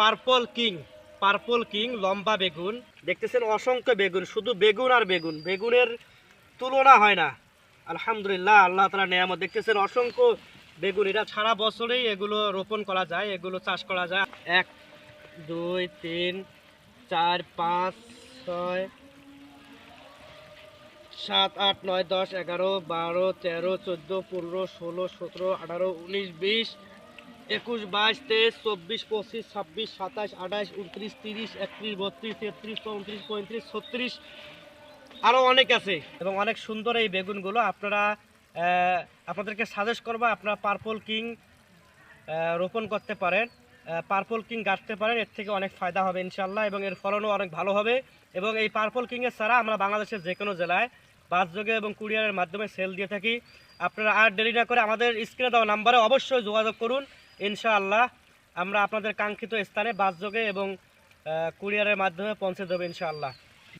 Purple king purple king, লম্বা বেগুন। দেখতেছেন অসংখ্য বেগুন, শুধু বেগুন আর বেগুন। বেগুনের তুলনা হয় না। আলহামদুলিল্লাহ, আল্লাহ তালা নেয়ামত। দেখতেছেন অসংখ্য বেগুন। এটা সারা বছরেই এগুলো রোপণ করা যায়, এগুলো চাষ করা যায়। এক, দুই, তিন, চার, পাঁচ, ছয়, সাত, আট, নয়, দশ, এগারো, বারো, তেরো, চোদ্দ, পনেরো, ষোলো, সতেরো, আঠারো, উনিশ, বিশ একুশ, বাইশ, তেইশ, চব্বিশ, পঁচিশ, ছাব্বিশ, সাতাশ, আঠাশ, উনত্রিশ, তিরিশ, একত্রিশ, বত্রিশ, তেত্রিশ, চৌত্রিশ, পঁয়ত্রিশ, ছত্রিশ আরও অনেক আছে। এবং অনেক সুন্দর এই বেগুনগুলো। আপনারা আপনাদেরকে সাজেস্ট করব, আপনারা পার্পল কিং রোপণ করতে পারেন। পার্পল কিং গাছতে পারেন, এর থেকে অনেক ফায়দা হবে ইনশাল্লাহ এবং এর ফলনও অনেক ভালো হবে। এবং এই পার্পল কিংয়ের ছাড়া আমরা বাংলাদেশের যে কোনো জেলায় বাসযোগে এবং কুরিয়ারের মাধ্যমে সেল দিয়ে থাকি। আপনারা আর দেরি না করে আমাদের স্ক্রিনে দেওয়া নাম্বারে অবশ্যই যোগাযোগ করুন। ইনশাআল্লাহ আমরা আপনাদের কাঙ্ক্ষিত স্থানে বাসযোগে এবং কুরিয়ারের মাধ্যমে পৌঁছে দেবো ইনশাআল্লাহ।